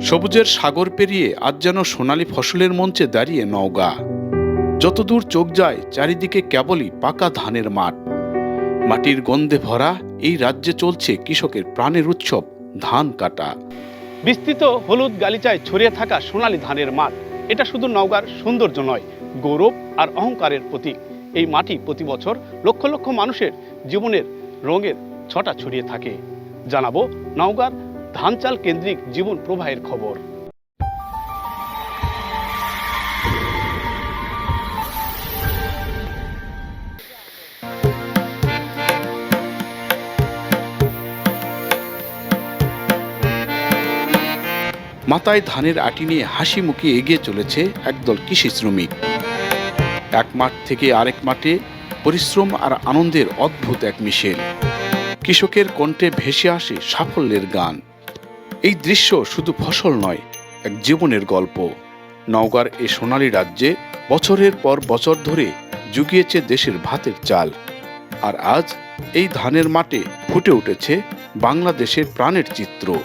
সবুজের সাগর পেরিয়ে আজ যেন সোনালী ফসলের মঞ্চে দাঁড়িয়ে নওগাঁ। যতদূর চোখ যায়, চারিদিকে কেবলই পাকা ধানের মাঠ। মাটির গন্ধে ভরা এই রাজ্যে চলছে কৃষকের প্রাণের উৎসব, ধান কাটা। বিস্তৃত হলুদ গালিচায় ছড়িয়ে থাকা সোনালী ধানের মাঠ, এটা শুধু নওগাঁর সৌন্দর্য নয়, গৌরব আর অহংকারের প্রতীক। এই মাটি প্রতি বছর লক্ষ লক্ষ মানুষের জীবনের রঙের ছটা ছড়িয়ে থাকে। জানাব নওগাঁর ধান চাল কেন্দ্রিক জীবন প্রবাহের খবর। মাথায় ধানের আটি নিয়ে হাসি মুখে এগিয়ে চলেছে একদল কৃষি শ্রমিক। এক মাঠ থেকে আরেক মাঠে পরিশ্রম আর আনন্দের অদ্ভুত এক মিশেল কৃষকের কণ্ঠে ভেসে আসে সাফল্যের গান। এই দৃশ্য শুধু ফসল নয়, এক জীবনের গল্প। নওগাঁর এ সোনালী রাজ্যে বছরের পর বছর ধরে জুগিয়েছে দেশের ভাতের চাল। আর আজ এই ধানের মাঠে ফুটে উঠেছে বাংলাদেশের প্রাণের চিত্র।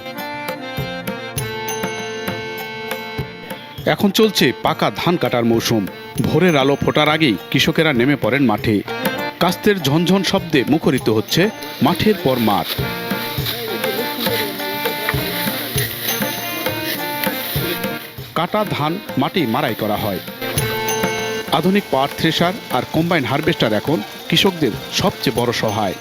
এখন চলছে পাকা ধান কাটার মৌসুম। ভোরের আলো ফোটার আগেই কৃষকেরা নেমে পড়েন মাঠে। কাস্তের ঝনঝন শব্দে মুখরিত হচ্ছে মাঠের পর মাঠ। কাটা ধান মাটি মারাই করা হয়। আধুনিক পাওয়ার থ্রেশার আর কম্বাইন হারভেস্টার এখন কৃষকদের সবচেয়ে বড় সহায়।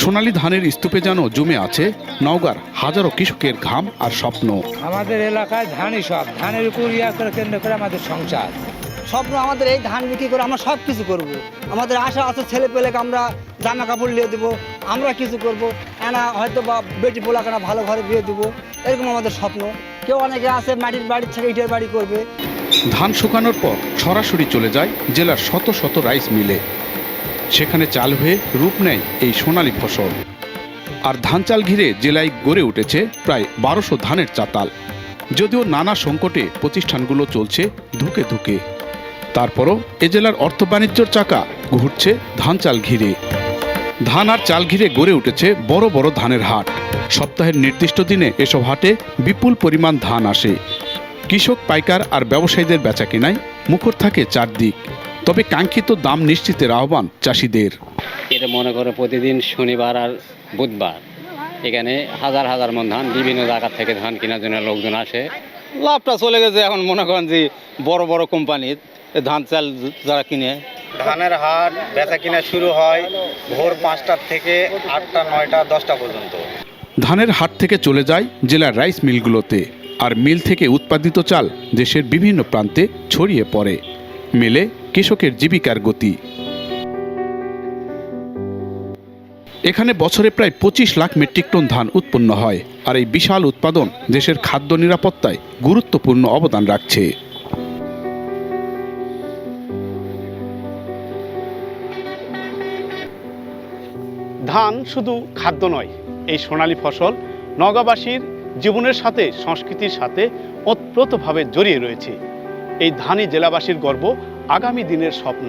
সোনালী ধানের স্তূপে যেন জমে আছে নওগাঁর হাজারো কৃষকের ঘাম আর স্বপ্ন। আমাদের এলাকায় ধানই সব। ধানের উপর ইয়া করে কেন্দ্র করে আমাদের সংসার। স্বপ্ন আমাদের এই ধান বিক্রি করে আমরা সব কিছু করব। আমাদের আশা আছে ছেলে পেলেকে আমরা জামা কাপড় নিয়ে দেবো, আমরা কিছু করব। এনা হয়তো বা বেটি পোলাকানা ভালো ঘরে বিয়ে দেবো, এরকম আমাদের স্বপ্ন। কেউ অনেকে আছে মাটির বাড়ির থেকে ইটের বাড়ি করবে। ধান শুকানোর পর সরাসরি চলে যায় জেলার শত শত রাইস মিলে। সেখানে চাল হয়ে রূপ নেয় এই সোনালী ফসল। আর ধান চাল ঘিরে জেলায় গড়ে উঠেছে প্রায় বারোশো ধানের চাতাল। যদিও নানা সংকটে প্রতিষ্ঠানগুলো চলছে ধুকে ধুকে। তারপরও এ জেলার অর্থ বাণিজ্যর চাকা ঘুরছে ধান চাল ঘিরে। ধান আর চাল ঘিরে গড়ে উঠেছে বড় বড় ধানের হাট। সপ্তাহের নির্দিষ্ট দিনে এসব হাটে বিপুল পরিমাণ ধান আসে। কৃষক, পাইকার আর ব্যবসায়ীদের বেচা কেনায় মুখর থাকে চারদিক। তবে কাঙ্ক্ষিত দাম নিশ্চিতের আহ্বান চাষিদের। এটা মনে করো প্রতিদিন শনিবার আর বুধবার। এখানে হাজার হাজার মন ধান, বিভিন্ন জায়গা থেকে ধান কেনার জন্য লোকজন আসে। লাভটা চলে গেছে এখন মনে করেন যে বড় বড় কোম্পানির। ধান চাল যারা কিনে? ধানের হাট বেচা কিনা শুরু হয় ভোর পাঁচটার থেকে আটটা নয়টা দশটা পর্যন্ত। ধানের হাট থেকে চলে যায় জেলার রাইস মিলগুলোতে আর মিল থেকে উৎপাদিত চাল দেশের বিভিন্ন প্রান্তে ছড়িয়ে পড়ে। মেলে কৃষকের জীবিকার গতি। এখানে বছরে প্রায় পঁচিশ লাখ মেট্রিক টন ধান উৎপন্ন হয় আর এই বিশাল উৎপাদন দেশের খাদ্য নিরাপত্তায় গুরুত্বপূর্ণ অবদান রাখছে। ধান শুধু খাদ্য নয়, এই সোনালী ফসল নগাবাসীর জীবনের সাথে, সংস্কৃতির সাথে ওতপ্রোতভাবে জড়িয়ে রয়েছে। এই ধানই জেলাবাসীর গর্ব, আগামী দিনের স্বপ্ন।